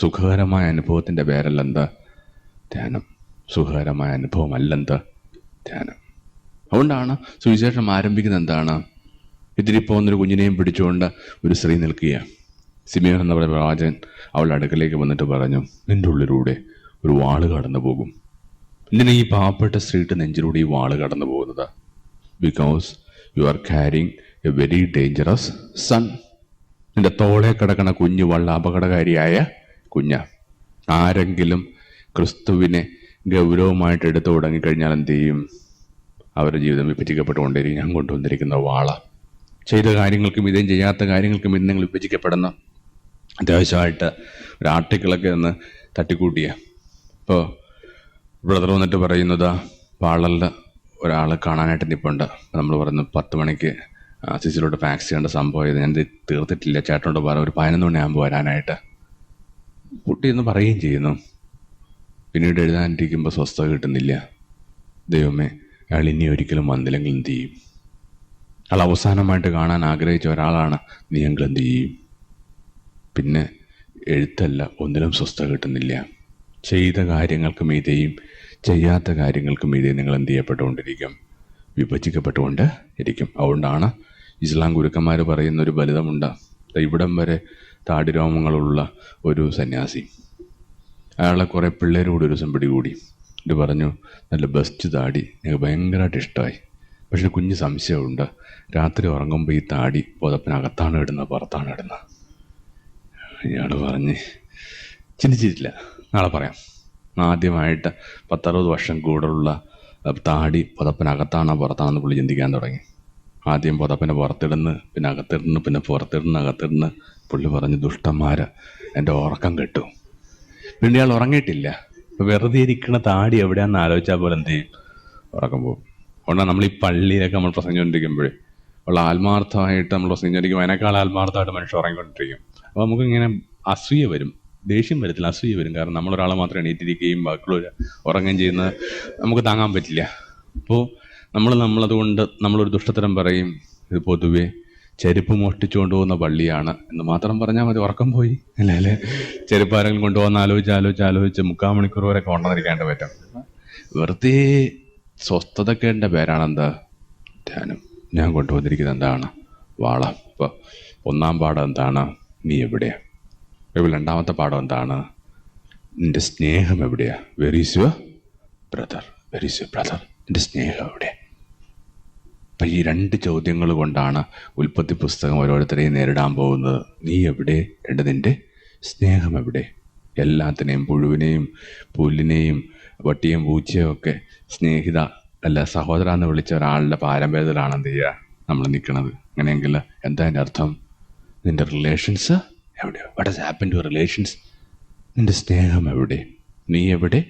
സുഖകരമായ അനുഭവത്തിന്റെ പേരല്ലെന്ത്? ധ്യാനം സുഖകരമായ അനുഭവമല്ലെന്ത്? ധ്യാനം. അതുകൊണ്ടാണ് സുവിശേഷം ആരംഭിക്കുന്നത് എന്താണ്? ഇതിരി പോകുന്നൊരു കുഞ്ഞിനെയും പിടിച്ചുകൊണ്ട് ഒരു സ്ത്രീ നിൽക്കുക. സിമിയോൻ എന്ന പറയുന്ന പ്രവാചകൻ അവളുടെ അടുക്കലേക്ക് വന്നിട്ട് പറഞ്ഞു നിന്റെ ഉള്ളിലൂടെ ഒരു വാൾ കടന്നു പോകും. എന്തിനാ ഈ പാവപ്പെട്ട സ്ത്രീയുടെ നെഞ്ചിലൂടെ ഈ വാൾ കടന്നു പോകുന്നത്. Because you are carrying a very dangerous son നിന്റെ തോളെ കിടക്കണ കുഞ്ഞു വള്ള അപകടകാരിയായ കുഞ്ഞ. ആരെങ്കിലും ക്രിസ്തുവിനെ ഗൗരവമായിട്ട് എടുത്തു തുടങ്ങിക്കഴിഞ്ഞാൽ എന്ത് ചെയ്യും? അവരുടെ ജീവിതം വിഭജിക്കപ്പെട്ടുകൊണ്ടിരിക്കും. ഞാൻ കൊണ്ടുവന്നിരിക്കുന്ന വാള. ചെയ്ത കാര്യങ്ങൾക്കും ഇതേം ചെയ്യാത്ത കാര്യങ്ങൾക്കും ഇത് നിങ്ങൾ വിഭജിക്കപ്പെടുന്ന അത്യാവശ്യമായിട്ട് ഒരു ആർട്ടിക്കിളൊക്കെ ഒന്ന് തട്ടിക്കൂട്ടിയ. ഇപ്പോൾ ബ്രദർ വന്നിട്ട് പറയുന്നത് പാളലിൽ ഒരാൾ കാണാനായിട്ട് നിൽപ്പുണ്ട് നമ്മൾ പറഞ്ഞു പത്ത് മണിക്ക് സിസിലോട്ട് ഫാക്സ് ചെയ്യേണ്ട സംഭവം ഇത്. ഞാൻ തീർത്തിട്ടില്ല. ചേട്ടനോട് പറ ഒരു പതിനൊന്ന് മണിയാകുമ്പോൾ വരാനായിട്ട്. കുട്ടി എന്ന് പറയുകയും ചെയ്യുന്നു. പിന്നീട് എഴുതാനിരിക്കുമ്പോൾ സ്വസ്ഥത കിട്ടുന്നില്ല. ദൈവമേ അയാൾ ഇനി ഒരിക്കലും വന്നില്ലെങ്കിൽ ചെയ്യും? അയാൾ അവസാനമായിട്ട് കാണാൻ ആഗ്രഹിച്ച ഒരാളാണ് നീ എങ്കിലും ചെയ്യും? പിന്നെ എഴുത്തല്ല ഒന്നിലും സ്വസ്ഥത കിട്ടുന്നില്ല. ചെയ്ത കാര്യങ്ങൾക്ക് മീതെയും ചെയ്യാത്ത കാര്യങ്ങൾക്ക് മീതെയും നിങ്ങൾ എന്ത് ചെയ്യപ്പെട്ടുകൊണ്ടിരിക്കും? വിഭജിക്കപ്പെട്ടുകൊണ്ട് ഇരിക്കും അതുകൊണ്ടാണ് ഇസ്ലാം ഗുരുക്കന്മാർ പറയുന്ന ഒരു ബലിതമുണ്ട് ഇവിടം വരെ താടിരോമങ്ങളുള്ള ഒരു സന്യാസി. അയാളെ കുറേ പിള്ളേരോട് ഒരു ദിവസം പിടികൂടി എന്നിട്ട് പറഞ്ഞു നല്ല ബെസ്റ്റ് താടി. ഞങ്ങൾക്ക് ഭയങ്കരമായിട്ട് ഇഷ്ടമായി പക്ഷെ കുഞ്ഞ് സംശയമുണ്ട്. രാത്രി ഉറങ്ങുമ്പോൾ ഈ താടി പുതപ്പിനകത്താണ് ഇടുന്നത് പുറത്താണ് ഇടുന്നത്. ഇയാൾ പറഞ്ഞ് ചിന്തിച്ചിട്ടില്ല. നാളെ പറയാം. ആദ്യമായിട്ട് പത്തറുപത് വർഷം കൂടുതലുള്ള താടി പുതപ്പിനകത്താണോ പുറത്താണെന്ന് പുള്ളി ചിന്തിക്കാൻ തുടങ്ങി. ആദ്യം പുതപ്പിനെ പുറത്തിടുന്നു പിന്നെ അകത്തിടുന്നു പിന്നെ പുറത്തിടുന്നു അകത്തിടുന്ന് പുള്ളി പറഞ്ഞു ദുഷ്ടന്മാര് എന്റെ ഉറക്കം കെട്ടു. പിന്നെ ഇയാൾ ഉറങ്ങിയിട്ടില്ല. വെറുതെ ഇരിക്കണ താടി എവിടെയാന്ന് ആലോചിച്ചാൽ പോലെ എന്ത് ചെയ്യും? ഉറക്കം പോകും. അതുകൊണ്ടാണ് നമ്മൾ ഈ പള്ളിയിലൊക്കെ നമ്മൾ പ്രസംഗിച്ചുകൊണ്ടിരിക്കുമ്പോഴേ ഉള്ള ആത്മാർത്ഥമായിട്ട് നമ്മൾ പ്രസംഗിച്ചുകൊണ്ടിരിക്കുമ്പോൾ അതിനേക്കാൾ ആത്മാർത്ഥമായിട്ട് മനുഷ്യർ ഉറങ്ങിക്കൊണ്ടിരിക്കും. അപ്പോൾ നമുക്ക് ഇങ്ങനെ അസൂയ വരും. ദേഷ്യം വരത്തില്ല അസൂയ വരും. കാരണം നമ്മളൊരാളെ മാത്രം എണീറ്റിരിക്കുകയും ബാക്കിയുള്ളവർ ഉറങ്ങുകയും ചെയ്യുന്നത് നമുക്ക് താങ്ങാൻ പറ്റില്ല. അപ്പോൾ നമ്മൾ നമ്മളതുകൊണ്ട് നമ്മളൊരു ദുഷ്ടത്തരം പറയും ഇത് പൊതുവേ ചെരുപ്പ് മോഷ്ടിച്ചു കൊണ്ടുപോകുന്ന പള്ളിയാണ് എന്ന് മാത്രം പറഞ്ഞാൽ മതി ഉറക്കം പോയി. അല്ലേ അല്ലേ? ചെരുപ്പ് ആരെങ്കിലും കൊണ്ടുപോകുന്ന ആലോചിച്ച് ആലോചിച്ച് ആലോചിച്ച് മുക്കാൽ മണിക്കൂർ വരെ കൊണ്ടുവന്നിരിക്കേണ്ട പറ്റും. വെറുതെ സ്വസ്ഥതക്കേണ്ട പേരാണെന്താ? ധ്യാനം. ഞാൻ കൊണ്ടുവന്നിരിക്കുന്നത് എന്താണ്? വാള. ഇപ്പോൾ ഒന്നാം പാഠം എന്താണ്? നീ എവിടെയാ? ബൈബിൾ രണ്ടാമത്തെ പാഠം എന്താണ്? നിന്റെ സ്നേഹം എവിടെയാ? Where is your brother where is your brother നിന്റെ സ്നേഹം എവിടെ അപ്പം ഈ രണ്ട് ചോദ്യങ്ങൾ കൊണ്ടാണ് ഉൽപ്പത്തി പുസ്തകം ഓരോരുത്തരെയും നേരിടാൻ പോകുന്നത്. നീ എവിടെ? രണ്ട് നിന്റെ സ്നേഹം എവിടെ? എല്ലാത്തിനെയും പുഴുവിനെയും പുല്ലിനെയും വട്ടിയും പൂച്ചയും ഒക്കെ സ്നേഹിത അല്ല സഹോദര എന്ന് വിളിച്ച ഒരാളുടെ പാരമ്പര്യത്തിലാണ് എന്ത് ചെയ്യുക? നമ്മൾ നിൽക്കുന്നത്. അങ്ങനെയെങ്കിൽ എന്താ അതിന്റെ അർത്ഥം? നിന്റെ റിലേഷൻസ് എവിടെ what has happen to relations നിന്റെ സ്നേഹം എവിടെ? നീ എവിടെ?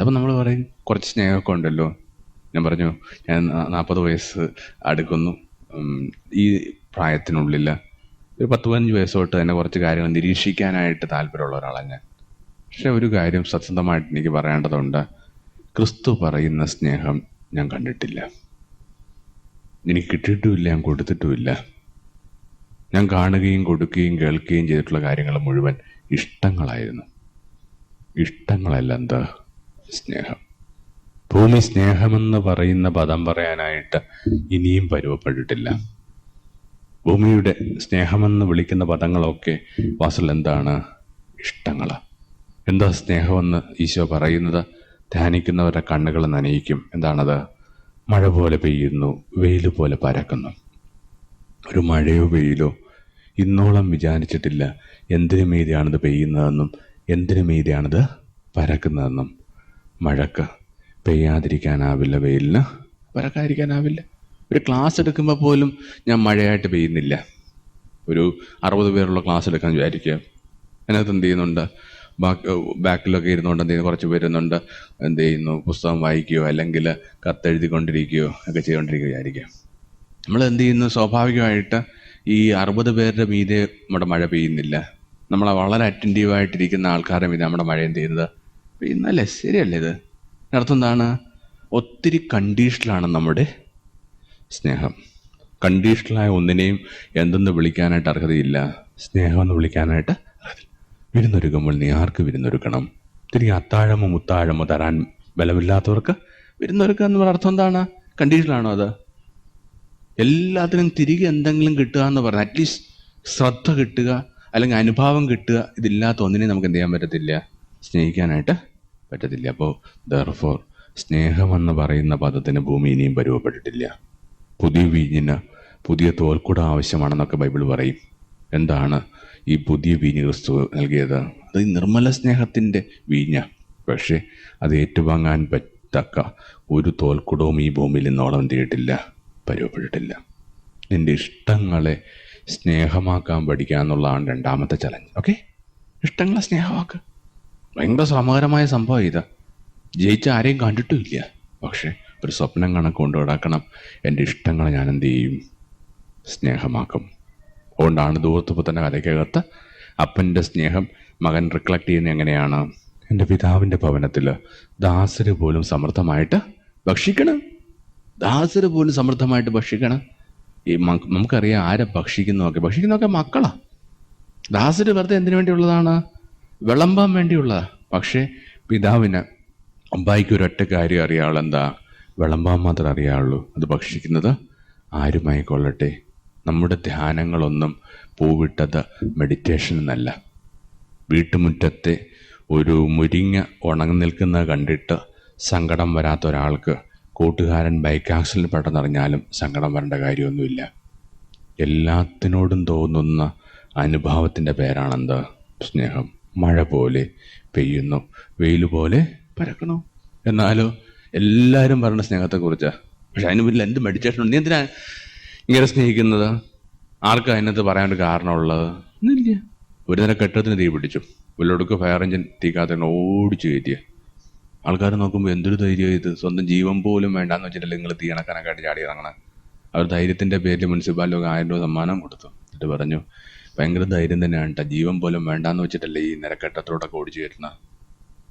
അപ്പം നമ്മൾ പറയും കുറച്ച് സ്നേഹമൊക്കെ ഉണ്ടല്ലോ. ഞാൻ പറഞ്ഞു ഞാൻ നാൽപ്പത് വയസ്സ് അടുക്കുന്നു. ഈ പ്രായത്തിനുള്ളിൽ ഒരു പത്ത് പതിനഞ്ച് വയസ്സ് തൊട്ട് തന്നെ കുറച്ച് കാര്യങ്ങൾ നിരീക്ഷിക്കാനായിട്ട് താല്പര്യമുള്ള ഒരാളാണ് ഞാൻ. പക്ഷെ ഒരു കാര്യം സത്യസന്ധമായിട്ട് എനിക്ക് പറയേണ്ടതുണ്ട്. ക്രിസ്തു പറയുന്ന സ്നേഹം ഞാൻ കണ്ടിട്ടില്ല. എനിക്ക് കിട്ടിയിട്ടുമില്ല ഞാൻ കൊടുത്തിട്ടുമില്ല. ഞാൻ കാണുകയും കൊടുക്കുകയും കേൾക്കുകയും ചെയ്തിട്ടുള്ള കാര്യങ്ങൾ മുഴുവൻ ഇഷ്ടങ്ങളായിരുന്നു. ഇഷ്ടങ്ങളല്ല എന്താ? സ്നേഹം. ഭൂമി സ്നേഹമെന്ന് പറയുന്ന പദം പറയാനായിട്ട് ഇനിയും പരുവപ്പെട്ടിട്ടില്ല. ഭൂമിയുടെ സ്നേഹമെന്ന് വിളിക്കുന്ന പദങ്ങളൊക്കെ വാസൽ എന്താണ്? ഇഷ്ടങ്ങൾ എന്താ സ്നേഹമെന്ന് ഈശോ പറയുന്നത്? ധ്യാനിക്കുന്നവരുടെ കണ്ണുകൾ നനയിക്കും. എന്താണത്? മഴ പോലെ പെയ്യുന്നു വെയിൽ പോലെ പരക്കുന്നു. ഒരു മഴയോ വെയിലോ ഇന്നോളം വിചാരിച്ചിട്ടില്ല എന്തിനു മീതെയാണിത് പെയ്യുന്നതെന്നും എന്തിനു മീതെയാണിത് പരക്കുന്നതെന്നും. മഴക്ക് പെയ്യാതിരിക്കാനാവില്ല വെയിലിന്. പരക്കാതിരിക്കാനാവില്ല ഒരു ക്ലാസ് എടുക്കുമ്പോൾ പോലും ഞാൻ മഴയായിട്ട് പെയ്യുന്നില്ല. ഒരു അറുപത് പേരുള്ള ക്ലാസ് എടുക്കാൻ വിചാരിക്കുക. അതിനകത്ത് എന്ത് ചെയ്യുന്നുണ്ട്? ബാക്ക് ബാക്കിലൊക്കെ ഇരുന്നുകൊണ്ട് എന്ത് ചെയ്യുന്നു കുറച്ച് പേരുന്നുണ്ട് എന്ത് ചെയ്യുന്നു? പുസ്തകം വായിക്കുകയോ അല്ലെങ്കിൽ കത്തെഴുതിക്കൊണ്ടിരിക്കുകയോ ഒക്കെ ചെയ്തുകൊണ്ടിരിക്കുകയോ വിചാരിക്കുക. നമ്മൾ എന്ത് ചെയ്യുന്നു? സ്വാഭാവികമായിട്ട് ഈ അറുപത് പേരുടെ മീതെ നമ്മുടെ മഴ പെയ്യുന്നില്ല. നമ്മളെ വളരെ അറ്റന്റീവായിട്ടിരിക്കുന്ന ആൾക്കാരുടെ മീതെ നമ്മുടെ മഴ എന്ത് ചെയ്യുന്നത്? പെയ്യുന്നല്ലേ ശരിയല്ലേ ഇത്? അർത്ഥം എന്താണ് ഒത്തിരി കണ്ടീഷണലാണ് നമ്മുടെ സ്നേഹം. കണ്ടീഷണലായ ഒന്നിനെയും എന്തെന്ന് വിളിക്കാനായിട്ട് അർഹതയില്ല സ്നേഹമെന്ന് വിളിക്കാനായിട്ട് വിരുന്നൊരുക്കുമ്പോൾ നീ ആർക്ക് വിരുന്നൊരുക്കണം? തിരികെ അത്താഴമോ മുത്താഴമോ തരാൻ ബലമില്ലാത്തവർക്ക് വിരുന്നൊരുക്കുക എന്ന് പറഞ്ഞ അർത്ഥം എന്താണ്? കണ്ടീഷണലാണോ അത്? എല്ലാത്തിനും തിരികെ എന്തെങ്കിലും കിട്ടുക എന്ന് പറഞ്ഞാൽ അറ്റ്ലീസ്റ്റ് ശ്രദ്ധ കിട്ടുക അല്ലെങ്കിൽ അനുഭാവം കിട്ടുക ഇതില്ലാത്ത ഒന്നിനെ നമുക്ക് എന്ത് ചെയ്യാൻ പറ്റത്തില്ല? സ്നേഹിക്കാനായിട്ട് പറ്റത്തില്ല അപ്പോൾ ദർഫോർ സ്നേഹമെന്ന് പറയുന്ന പദത്തിന് ഭൂമി ഇനിയും പരുവപ്പെട്ടിട്ടില്ല. പുതിയ വീഞ്ഞിന് പുതിയ തോൽക്കുട ആവശ്യമാണെന്നൊക്കെ ബൈബിൾ പറയും. എന്താണ് ഈ പുതിയ വീഞ്ഞ് ക്രിസ്തു നൽകിയത്? അത് നിർമ്മല സ്നേഹത്തിന്റെ വീഞ്ഞ. പക്ഷേ അത് ഏറ്റുവാങ്ങാൻ പറ്റക്ക ഒരു തോൽക്കുടവും ഈ ഭൂമിയിൽ ഇന്നോളം തീയിട്ടില്ല പരുവപ്പെട്ടിട്ടില്ല. നിന്റെ ഇഷ്ടങ്ങളെ സ്നേഹമാക്കാൻ പഠിക്കുക എന്നുള്ളതാണ് രണ്ടാമത്തെ ചലഞ്ച് ഓക്കെ ഇഷ്ടങ്ങളെ സ്നേഹമാക്കുക ഭയങ്കര ശ്രമകരമായ സംഭവം ഇതാ. ജയിച്ച ആരെയും കണ്ടിട്ടുമില്ല. പക്ഷെ ഒരു സ്വപ്നം കണക്ക് കൊണ്ട് കിടക്കണം എന്റെ ഇഷ്ടങ്ങളെ ഞാൻ എന്ത് ചെയ്യും? സ്നേഹമാക്കും. അതുകൊണ്ടാണ് ദൂരത്തുപുത്തന്റെ കഥയ്ക്കകത്ത് അപ്പന്റെ സ്നേഹം മകൻ റിക്ലക്ട് ചെയ്യുന്ന എങ്ങനെയാണ്? എന്റെ പിതാവിന്റെ ഭവനത്തിൽ ദാസര് പോലും സമൃദ്ധമായിട്ട് ഭക്ഷിക്കണം. ദാസര് പോലും സമൃദ്ധമായിട്ട് ഭക്ഷിക്കണം. ഈ നമുക്കറിയാം ആരെ ഭക്ഷിക്കുന്നതൊക്കെ ഭക്ഷിക്കുന്നതൊക്കെ മക്കളാണ് ദാസര് വെറുതെ എന്തിനു വേണ്ടിയുള്ളതാണ്? വിളമ്പാൻ വേണ്ടിയുള്ള. പക്ഷേ പിതാവിന് അമ്പായിക്ക് ഒരൊറ്റ കാര്യം അറിയാവുള്ളൂ എന്താ വിളമ്പാൻ മാത്രമേ അറിയാവുള്ളൂ. അത് ഭക്ഷിക്കുന്നത് ആരുമായിക്കൊള്ളട്ടെ നമ്മുടെ ധ്യാനങ്ങളൊന്നും പൂവിട്ടത് മെഡിറ്റേഷൻ എന്നല്ല വീട്ടുമുറ്റത്തെ ഒരു മുരിങ്ങ ഉണങ്ങി നിൽക്കുന്നത് കണ്ടിട്ട് സങ്കടം വരാത്ത ഒരാൾക്ക് കൂട്ടുകാരൻ ബൈക്ക് ആക്സിഡന്റ് പെട്ടെന്നറിഞ്ഞാലും സങ്കടം വരേണ്ട കാര്യമൊന്നുമില്ല. എല്ലാത്തിനോടും തോന്നുന്ന അനുഭാവത്തിന്റെ പേരാണെന്ത്? സ്നേഹം. മഴ പോലെ പെയ്യുന്നു. വെയിൽ പോലെ പരക്കണു എന്നാലോ എല്ലാവരും പറയുന്ന സ്നേഹത്തെക്കുറിച്ചാണ് പക്ഷെ അതിന് പിന്നിൽ എന്ത് മെഡിറ്റേഷൻ ഉണ്ട്? നീ എന്തിനാ ഇങ്ങനെ സ്നേഹിക്കുന്നത്? ആർക്കും അതിനകത്ത് പറയാനൊരു കാരണമുള്ളത്? ഒന്നുമില്ല. ഒരു നേരം കെട്ടത്തിന് തീ പിടിച്ചു. ഉള്ളൊടുക്ക് ഫയർ എഞ്ചിൻ തീക്കാത്ത ഓടിച്ചു കയറ്റിയ. ആൾക്കാർ നോക്കുമ്പോൾ എന്തൊരു ധൈര്യം ഇത്? സ്വന്തം ജീവൻ പോലും വേണ്ടാന്ന് വെച്ചിട്ടല്ലേ നിങ്ങൾ തീ ഇണക്കാനൊക്കെ ചാടി ഇറങ്ങണം അവർ ധൈര്യത്തിന്റെ പേരിൽ മുനിസിപ്പാലിറ്റി ഒക്കെ ആയിരം രൂപ സമ്മാനം കൊടുത്തു. എന്നിട്ട് പറഞ്ഞു ഭയങ്കര ധൈര്യം തന്നെയാണ് കേട്ടോ ജീവൻ പോലും വേണ്ടാന്ന് വെച്ചിട്ടല്ലേ ഈ നിരക്കെട്ടത്തോടൊക്കെ ഓടിച്ചു കയറ്റുന്ന.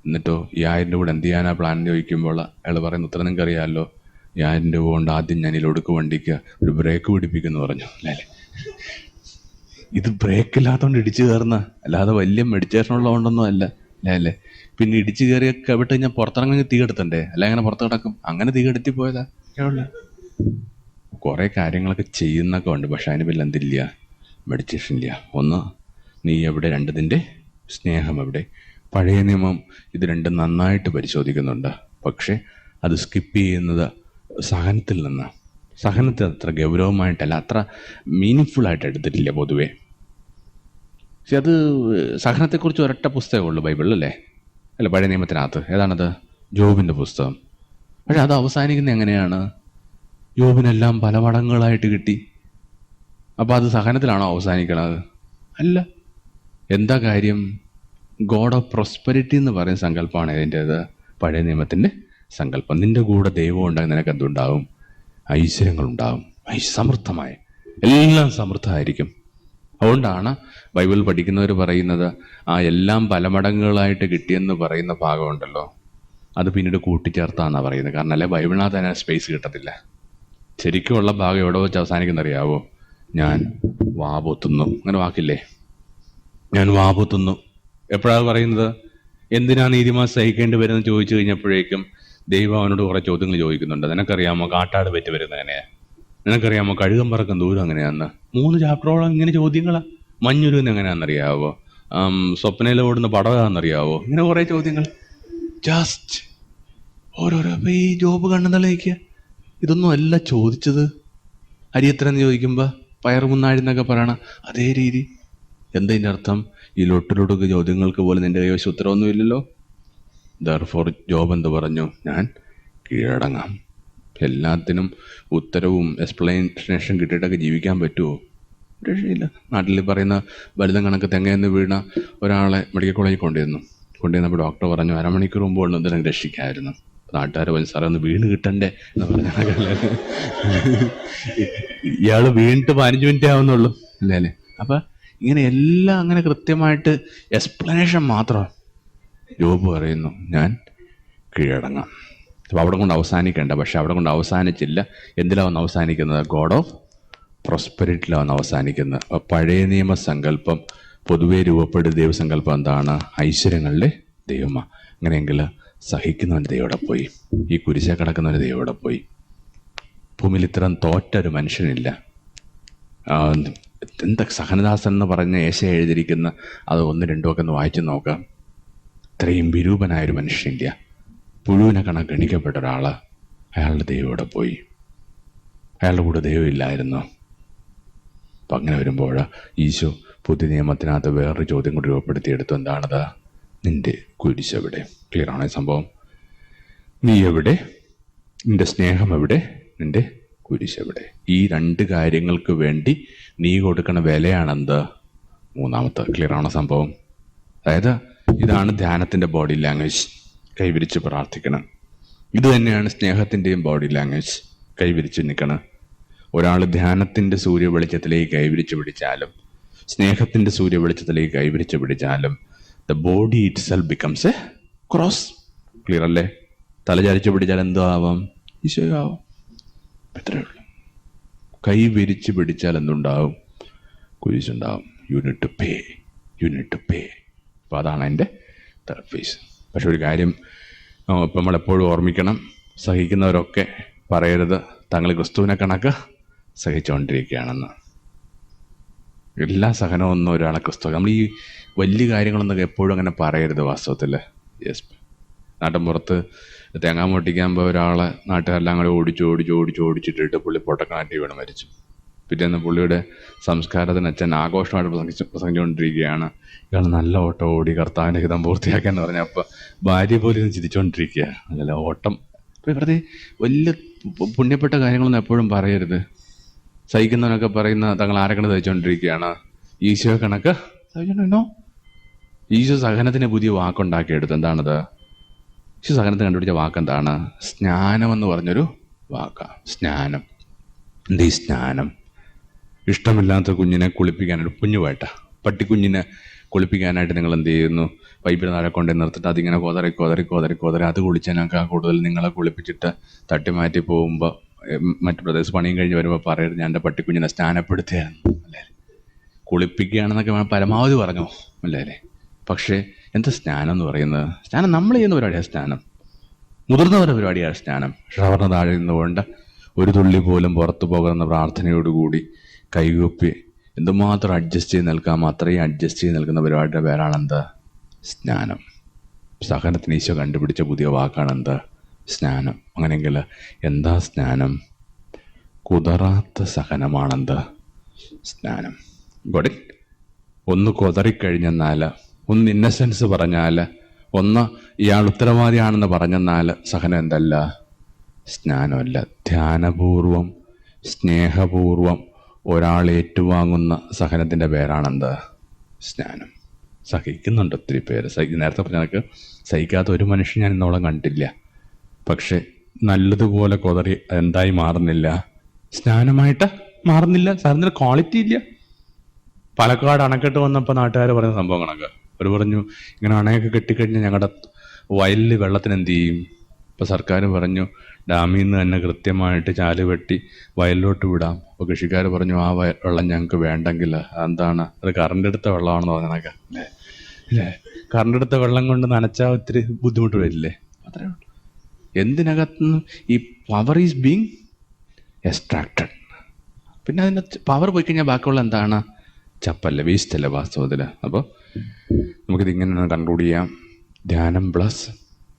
എന്നിട്ടോ ഈ ആയിരം രൂപ എന്ത് ചെയ്യാനാ പ്ലാൻ ചോദിക്കുമ്പോൾ അയാൾ പറയുന്ന ഉത്തരം നിങ്ങൾക്ക് അറിയാമല്ലോ ഈ ആയിരം രൂപ കൊണ്ട് ആദ്യം ഞാൻ ഈ ഒടുക്ക് വണ്ടിക്ക് ഒരു ബ്രേക്ക് പിടിപ്പിക്കുന്നു പറഞ്ഞു. അല്ലേ? ഇത് ബ്രേക്ക് ഇല്ലാത്തതുകൊണ്ട് ഇടിച്ചു കയറുന്ന. അല്ലാതെ വലിയ മെഡിറ്റേഷൻ ഉള്ളതുകൊണ്ടൊന്നും അല്ല. അല്ലേ അല്ലേ? പിന്നെ ഇടിച്ചു കയറിയ കവിട്ട് ഞാൻ പുറത്തിറങ്ങി തീ കെടുത്തണ്ടേ? അല്ല അങ്ങനെ പുറത്ത് കിടക്കും? അങ്ങനെ തീ കെടുത്തി പോയതാ. കേട്ടില്ല. കുറേ കാര്യങ്ങളൊക്കെ ചെയ്യുന്നൊക്കെ ഉണ്ട്. പക്ഷെ അതിന് പിന്നെ എന്തില്ല. മെഡിറ്റേഷൻ ഇല്ല. ഒന്ന് നീ എവിടെ രണ്ടതിന്റെ സ്നേഹം എവിടെ? പഴയ നിയമം ഇത് രണ്ടും നന്നായിട്ട് പരിശോധിക്കുന്നുണ്ട്. പക്ഷേ അത് സ്കിപ്പ് ചെയ്യുന്നത് സഹനത്തിൽ നിന്ന്. സഹനത്തെ അത്ര ഗൗരവമായിട്ടല്ല അത്ര മീനിങ് ആയിട്ട് എടുത്തിട്ടില്ല പൊതുവേ. പക്ഷെ അത് സഹനത്തെക്കുറിച്ച് ഒരൊറ്റ പുസ്തകമുള്ളൂ ബൈബിളിൽ അല്ലേ? അല്ല പഴയ നിയമത്തിനകത്ത്. ഏതാണത്? ജോബിന്റെ പുസ്തകം. പക്ഷെ അത് അവസാനിക്കുന്നത് എങ്ങനെയാണ്? യോബിനെല്ലാം പല മടങ്ങുകളായിട്ട് കിട്ടി. അപ്പോൾ അത് സഹനത്തിലാണോ അവസാനിക്കണത്? അല്ല. എന്താ കാര്യം? ഗോഡ് ഓഫ് പ്രോസ്പെരിറ്റി എന്ന് പറയുന്ന സങ്കല്പമാണ് ഇതിന്റേത് പഴയ നിയമത്തിന്റെ സങ്കല്പം. നിന്റെ കൂടെ ദൈവം ഉണ്ടെങ്കിൽ നിനക്ക് എന്തുണ്ടാവും? ഐശ്വര്യങ്ങളുണ്ടാവും. ഐശ്വ സമൃദ്ധമായ. എല്ലാം സമൃദ്ധമായിരിക്കും. അതുകൊണ്ടാണ് ബൈബിൾ പഠിക്കുന്നവർ പറയുന്നത് ആ എല്ലാം പല മടങ്ങുകളായിട്ട് കിട്ടിയെന്ന് പറയുന്ന ഭാഗമുണ്ടല്ലോ. അത് പിന്നീട് കൂട്ടിച്ചേർത്താന്നാണ് പറയുന്നത്. കാരണം അല്ലെ? ബൈബിളിനകത്ത് തന്നെ സ്പേസ് കിട്ടത്തില്ല. ശരിക്കുമുള്ള ഭാഗം എവിടെ വെച്ച് അവസാനിക്കുന്ന അറിയാവോ ഞാൻ വാപൊത്തുന്നു. അങ്ങനെ വാക്കില്ലേ? ഞാൻ വാപൊത്തുന്നു. എപ്പോഴാണ് പറയുന്നത്? എന്തിനാ നീതിമാൻ സഹിക്കേണ്ടി വരുന്നത് ചോദിച്ചു കഴിഞ്ഞപ്പോഴേക്കും ദൈവം അവനോട് കുറേ ചോദ്യങ്ങൾ ചോദിക്കുന്നുണ്ട്. നിനക്കറിയാമോ കാട്ടാട് പറ്റി വരുന്നത് എങ്ങനെയാ? നിനക്കറിയാമോ കഴുകം പറക്കം ദൂരം എങ്ങനെയാന്ന്? മൂന്ന് ചാപ്റ്ററോളം ഇങ്ങനെ ചോദ്യങ്ങളാ. മഞ്ഞുരുന്ന് എങ്ങനെയാണെന്നറിയാവോ? സ്വപ്നയിലെ ഓടുന്ന പടവാന്നറിയാവോ ഇങ്ങനെ കുറേ ചോദ്യങ്ങൾ. ജസ്റ്റ് ഓരോരോ ഈ ജോബ് കണ്ണുന്നള്ളിക്കുക ഇതൊന്നും അല്ല ചോദിച്ചത്. അരി എത്ര എന്ന് ചോദിക്കുമ്പോൾ പയർ മുന്നാഴിന്നൊക്കെ പറയണ അതേ രീതി. എന്താ ഇതിന്റെ അർത്ഥം? ഈ ലൊട്ടിലൊടുക്ക് ചോദ്യങ്ങൾക്ക് പോലും നിന്റെ കൈവശം ഉത്തരവൊന്നും ഇല്ലല്ലോ ദർഫോർ ജോബ് എന്ത് പറഞ്ഞു? ഞാൻ കീഴടങ്ങാം. എല്ലാത്തിനും ഉത്തരവും എക്സ്പ്ലനേഷൻ കിട്ടിയിട്ടൊക്കെ ജീവിക്കാൻ പറ്റുമോ രക്ഷയില്ല. നാട്ടിൽ പറയുന്ന വലുതം കണക്ക് തെങ്ങയെന്ന് വീണ ഒരാളെ മെഡിക്കൽ കോളേജിൽ കൊണ്ടുവന്നു. കൊണ്ടുവന്നപ്പോൾ ഡോക്ടർ പറഞ്ഞു അരമണിക്കൂർ മുമ്പ് കൊണ്ടുവന്നിട്ട് എന്തെങ്കിലും നാട്ടുകാർ പറഞ്ഞു സാറേ ഒന്ന് വീണ് കിട്ടണ്ടേ? എന്ന് പറഞ്ഞ ഇയാൾ വീണിട്ട് പതിനഞ്ച് മിനിറ്റ് ആവുന്നുള്ളൂ അല്ലേ? അല്ലേ അപ്പൊ ഇങ്ങനെ എല്ലാം അങ്ങനെ കൃത്യമായിട്ട് എക്സ്പ്ലനേഷൻ മാത്രം ജോബ് പറയുന്നു. ഞാൻ കീഴടങ്ങാം. അപ്പോൾ അവിടെ കൊണ്ട് അവസാനിക്കേണ്ട. പക്ഷെ അവിടെ കൊണ്ട് അവസാനിച്ചില്ല. എന്തിലാവുന്ന അവസാനിക്കുന്നത്? ഗോഡ് ഓഫ് പ്രോസ്പെരിറ്റിലാവുന്ന അവസാനിക്കുന്നത്. അപ്പോൾ പഴയ നിയമ സങ്കല്പം പൊതുവെ രൂപപ്പെടുന്ന ദൈവസങ്കല്പം എന്താണ്? ഐശ്വര്യങ്ങളുടെ ദൈവമാണ്. അങ്ങനെയെങ്കിൽ സഹിക്കുന്നവന്റെ ദൈവം പോയി. ഈ കുരിശെ കിടക്കുന്നവന്റെ ദൈവം പോയി. ഭൂമിയിൽ ഇത്തരം തോറ്റൊരു മനുഷ്യനില്ല. എന്താ സഹനദാസൻ എന്ന് പറഞ്ഞ ഏശ എഴുതിയിരിക്കുന്ന അത് ഒന്ന് രണ്ടും ഒക്കെ ഒന്ന് വായിച്ചു നോക്കാം. ഇത്രയും വിരൂപനായൊരു മനുഷ്യനില്ല. പുഴുവിനെ കണക്ക് ഗണിക്കപ്പെട്ട ഒരാൾ അയാളുടെ ദൈവം ഇവിടെ പോയി. അയാളുടെ കൂടെ ദൈവമില്ലായിരുന്നു. അപ്പം അങ്ങനെ വരുമ്പോൾ ഈശോ പുതിയ നിയമത്തിനകത്ത് വേറൊരു ചോദ്യം കൂടി രൂപപ്പെടുത്തിയെടുത്തു. എന്താണത്? നിന്റെ കുരിശ് എവിടെ? ക്ലിയർ ആണ് സംഭവം? നീ എവിടെ? നിന്റെ സ്നേഹം എവിടെ? നിന്റെ കുരിശ് എവിടെ? ഈ രണ്ട് കാര്യങ്ങൾക്ക് വേണ്ടി നീ കൊടുക്കുന്ന വിലയാണെന്ത്? മൂന്നാമത്തെ ക്ലിയർ ആണോ സംഭവം? അതായത് ഇതാണ് ധ്യാനത്തിന്റെ ബോഡി ലാംഗ്വേജ് കൈവിരിച്ച് പ്രാർത്ഥിക്കണം. ഇത് തന്നെയാണ് സ്നേഹത്തിന്റെയും ബോഡി ലാംഗ്വേജ് കൈവിരിച്ച് നിൽക്കണം. ഒരാൾ ധ്യാനത്തിന്റെ സൂര്യ വെളിച്ചത്തിലേക്ക് കൈവിരിച്ച് പിടിച്ചാലും സ്നേഹത്തിന്റെ സൂര്യ വെളിച്ചത്തിലേക്ക് കൈവിരിച്ച് പിടിച്ചാലും the body itself becomes a cross clear അല്ലേ തലചാരിച്ച് പിടിച്ചാൽ എന്തോ ആവാം? ഈശോയോ ആവാം ഇത്രയേ ഉള്ളൂ. കൈ വിരിച്ച് പിടിച്ചാൽ എന്തുണ്ടാവും? കുരിശുണ്ടാവും. Unit to pay unit to pay അപ്പോൾ അതാണ് എന്റെ തേർഡ് ഫേസ് പക്ഷെ ഒരു കാര്യം ഇപ്പം നമ്മളെപ്പോഴും ഓർമ്മിക്കണം സഹിക്കുന്നവരൊക്കെ പറയരുത്. തങ്ങൾ ക്രിസ്തുവിനെ കണക്ക് സഹിച്ചുകൊണ്ടിരിക്കുകയാണെന്ന് എല്ലാ സഹനവും ഒന്നും ഒരാളെ ക്രിസ്തു നമ്മൾ ഈ വലിയ കാര്യങ്ങളൊന്നും എപ്പോഴും അങ്ങനെ പറയരുത് വാസ്തവത്തിൽ യെസ് നാട്ടിൻ പുറത്ത് തേങ്ങാ പൊട്ടിക്കാൻ പോയ ഒരാളെ നാട്ടുകാരെല്ലാം കൂടെ ഓടിച്ച് ഓടിച്ച് ഓടിച്ച് ഓടിച്ചിട്ടിട്ട് പുള്ളി പൊട്ടക്കാട്ടി വീണ് മരിച്ചു. പിറ്റേന്ന് പുള്ളിയുടെ സംസ്കാരത്തിന് അച്ഛൻ ആഘോഷമായിട്ട് പ്രസംഗിച്ച് പ്രസംഗിച്ചുകൊണ്ടിരിക്കുകയാണ്. ഇയാൾ നല്ല ഓട്ടം ഓടി കർത്താവിന്റെ ഹിതം പൂർത്തിയാക്കാന്ന് പറഞ്ഞ അപ്പോൾ ഭാര്യ പോലും ഇരുന്ന് ചിരിച്ചുകൊണ്ടിരിക്കുക അല്ലല്ല ഓട്ടം. വെറുതെ വലിയ പുണ്യപ്പെട്ട കാര്യങ്ങളൊന്നും എപ്പോഴും പറയരുത്. സഹിക്കുന്നവനൊക്കെ പറയുന്ന തങ്ങൾ ആരെക്കണ സഹിച്ചുകൊണ്ടിരിക്കുകയാണ് ഈശോ കണക്ക്. സഹിച്ചോണ്ടോ ഈശോ സഹനത്തിന് പുതിയ വാക്കുണ്ടാക്കിയെടുത്ത് എന്താണത്? ഈശോ സഹനത്തിന് കണ്ടുപിടിച്ച വാക്ക് എന്താണ് സ്നാനം എന്ന് പറഞ്ഞൊരു വാക്കാണ് സ്നാനം. എന്ത് ഈ സ്നാനം? ഇഷ്ടമില്ലാത്ത കുഞ്ഞിനെ കുളിപ്പിക്കാനായിട്ട് കുഞ്ഞുവേട്ട പട്ടിക്കുഞ്ഞിനെ കുളിപ്പിക്കാനായിട്ട് നിങ്ങൾ എന്ത് ചെയ്യുന്നു? പൈപ്പിൽ താഴെ കൊണ്ടു നിർത്തിട്ട് അതിങ്ങനെ കൊതറി കൊതറി കൊതറി കൊതറി അത് കുളിച്ചതിനൊക്കെ കൂടുതൽ നിങ്ങളെ കുളിപ്പിച്ചിട്ട് തട്ടി മാറ്റി പോകുമ്പോൾ മറ്റു പ്രദേശം പണിയും കഴിഞ്ഞ് വരുമ്പോൾ പറയരുത് ഞാൻ എന്റെ പട്ടിക്കുഞ്ഞിനെ സ്നാനപ്പെടുത്തുകയായിരുന്നു അല്ലേ? കുളിപ്പിക്കുകയാണെന്നൊക്കെ പരമാവധി പറഞ്ഞു? അല്ലേ? പക്ഷേ എന്താ സ്നാനം എന്ന് പറയുന്നത്? സ്നാനം നമ്മൾ ചെയ്യുന്ന പരിപാടിയാണ് സ്നാനം. മുതിർന്നവരുടെ പരിപാടിയാണ് സ്നാനം. ഷവറിന് താഴെ നിന്നുകൊണ്ട് ഒരു തുള്ളി പോലും പുറത്തു പോകുന്ന പ്രാർത്ഥനയോടുകൂടി കൈകൊപ്പി എന്തുമാത്രം അഡ്ജസ്റ്റ് ചെയ്ത് നിൽക്കാം അത്രയും അഡ്ജസ്റ്റ് ചെയ്ത് നിൽക്കുന്ന പരിപാടിയുടെ പേരാണ് എന്താ സ്നാനം. സഹനത്തിന് ഈശോ കണ്ടുപിടിച്ച പുതിയ വാക്കാണ് എന്താ സ്നാനം. അങ്ങനെയെങ്കിൽ എന്താ സ്നാനം? കുതറാത്ത സഹനമാണെന്ത്? സ്നാനം. ഗോഡി ഒന്ന് കൊതറിക്കഴിഞ്ഞെന്നാൽ ഒന്ന് ഇന്നസെൻസ് പറഞ്ഞാൽ ഒന്ന് ഇയാൾ ഉത്തരവാദിയാണെന്ന് പറഞ്ഞെന്നാൽ സഹനം എന്തല്ല? സ്നാനമല്ല. ധ്യാനപൂർവം സ്നേഹപൂർവം ഒരാൾ ഏറ്റുവാങ്ങുന്ന സഹനത്തിന്റെ പേരാണെന്ത്? സ്നാനം. സഹിക്കുന്നുണ്ട് ഒത്തിരി പേര്. സഹി നേരത്തെ പറഞ്ഞ സഹിക്കാത്ത ഒരു മനുഷ്യൻ ഞാൻ ഇന്നോളം കണ്ടില്ല. പക്ഷെ നല്ലതുപോലെ കൊതറി എന്തായി മാറുന്നില്ല? സ്നാനമായിട്ട് മാറുന്നില്ല. സാറിന് ക്വാളിറ്റി ഇല്ല. പാലക്കാട് അണക്കെട്ട് വന്നപ്പോൾ നാട്ടുകാർ പറയുന്ന സംഭവങ്ങളൊക്കെ അവർ പറഞ്ഞു ഇങ്ങനെ അണയൊക്കെ കെട്ടിക്കഴിഞ്ഞാൽ ഞങ്ങളുടെ വയലിൽ വെള്ളത്തിന് എന്ത് ചെയ്യും? ഇപ്പോൾ സർക്കാർ പറഞ്ഞു ഡാമിൽ നിന്ന് തന്നെ കൃത്യമായിട്ട് ചാൽ വെട്ടി വയലിലോട്ട് വിടാം. അപ്പോൾ കൃഷിക്കാർ പറഞ്ഞു ആ വെള്ളം ഞങ്ങൾക്ക് വേണ്ടെങ്കിൽ എന്താണ് അത് കറണ്ട് എടുത്ത വെള്ളമാണെന്ന് പറഞ്ഞ അല്ലേ? അല്ലേ? കറണ്ട് എടുത്ത വെള്ളം കൊണ്ട് നനച്ചാൽ ഒത്തിരി ബുദ്ധിമുട്ട് വരില്ലേ? അത്രേ ഉള്ളൂ. എന്തിനകത്ത് ഈ പവർ ഈസ് ബീങ് എക്സ്ട്രാക്റ്റഡ് പിന്നെ അതിന്റെ പവർ പോയി കഴിഞ്ഞാൽ ബാക്കിയുള്ള എന്താണ്? ചപ്പല്ല വേസ്റ്റ് അല്ല വാസ്തവത്തിൽ അപ്പോൾ നമുക്കിത് ഇങ്ങനെ ഒന്ന് കൺക്ലൂഡ് ചെയ്യാം ധ്യാനം പ്ലസ്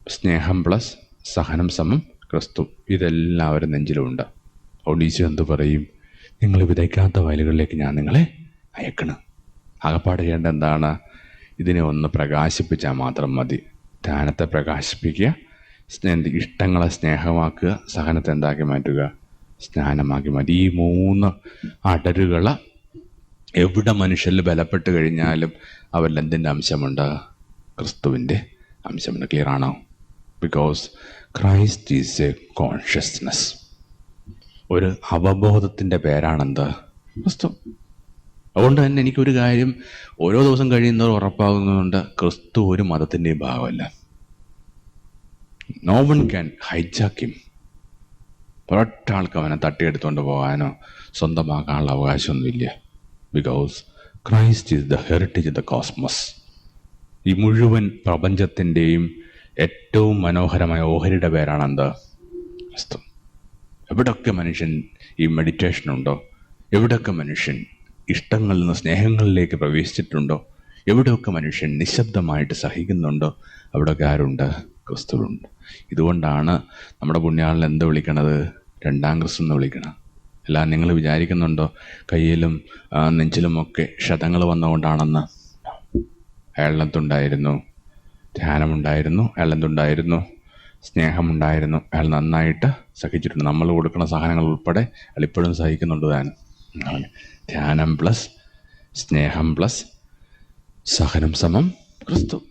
സ്നേഹം പ്ലസ് സഹനം സമം ക്രിസ്തു. ഇതെല്ലാവരും നെഞ്ചിലുമുണ്ട് ഈശോ എന്ത് പറയും? നിങ്ങൾ വിതയ്ക്കാത്ത വയലുകളിലേക്ക് ഞാൻ നിങ്ങളെ അയക്കണം. ആകപ്പാട് ചെയ്യേണ്ട എന്താണ്? ഇതിനെ ഒന്ന് പ്രകാശിപ്പിച്ചാൽ മാത്രം മതി. ധ്യാനത്തെ പ്രകാശിപ്പിക്കുക സ്നേ- ഇഷ്ടങ്ങളെ സ്നേഹമാക്കുക സഹനത്തെ എന്താക്കി മാറ്റുക? സ്നാനമാക്കി മാറ്റി. ഈ മൂന്ന് അടരുകൾ എവിടെ മനുഷ്യരിൽ ബലപ്പെട്ട് കഴിഞ്ഞാലും അവരിൽ എന്തിന്റെ അംശമുണ്ട്? ക്രിസ്തുവിന്റെ അംശമുണ്ട്. ക്ലിയർ ആണോ? Because Christ is a consciousness ഒരു അവബോധത്തിന്റെ പേരാണെന്ത്? ക്രിസ്തു. അതുകൊണ്ട് തന്നെ എനിക്കൊരു കാര്യം ഓരോ ദിവസം കഴിയുന്നവർ ഉറപ്പാകുന്നതുകൊണ്ട് ക്രിസ്തു ഒരു മതത്തിന്റെയും ഭാഗമല്ല. നോ വൺ ക്യാൻ ഹൈജാക്ക് ഒരൊറ്റ ആൾക്ക് അവനെ തട്ടിയെടുത്തുകൊണ്ട് പോകാനോ സ്വന്തമാക്കാനുള്ള അവകാശമൊന്നുമില്ല. Because Christ is the heritage the cosmos ഈ മുഴുവൻ പ്രപഞ്ചത്തിന്റെയും ഏറ്റവും മനോഹരമായ ഓഹരിയുടെ പേരാണ് എന്ത്? ക്രിസ്തു. എവിടെയൊക്കെ മനുഷ്യൻ ഈ മെഡിറ്റേഷൻ ഉണ്ടോ? എവിടെയൊക്കെ മനുഷ്യൻ ഇഷ്ടങ്ങളിൽ നിന്ന് സ്നേഹങ്ങളിലേക്ക് പ്രവേശിച്ചിട്ടുണ്ടോ? എവിടെയൊക്കെ മനുഷ്യൻ നിശബ്ദമായിട്ട് സഹിക്കുന്നുണ്ടോ? അവിടെയൊക്കെ ആരുണ്ട്? ക്രിസ്തുവുണ്ട്. ഇതുകൊണ്ടാണ് നമ്മുടെ പുണ്യാളിൽ എന്ത് വിളിക്കണത്? രണ്ടാം ക്രിസ്തു എന്ന് വിളിക്കണം. എല്ലാം നിങ്ങൾ വിചാരിക്കുന്നുണ്ടോ? കയ്യിലും നെഞ്ചിലും നെഞ്ചിലുമൊക്കെ ക്ഷതങ്ങൾ വന്നുകൊണ്ടാണെന്ന്. അയാളിനകത്തുണ്ടായിരുന്നു. ധ്യാനമുണ്ടായിരുന്നു അയാളെന്തുണ്ടായിരുന്നു സ്നേഹമുണ്ടായിരുന്നു. അയാൾ നന്നായിട്ട് സഹിച്ചിട്ടുണ്ട്. നമ്മൾ കൊടുക്കുന്ന സാധനങ്ങൾ ഉൾപ്പെടെ അയാൾ ഇപ്പോഴും സഹിക്കുന്നുണ്ട് താൻ. ധ്യാനം പ്ലസ് സ്നേഹം പ്ലസ് സഹനം സമം ക്രിസ്തു.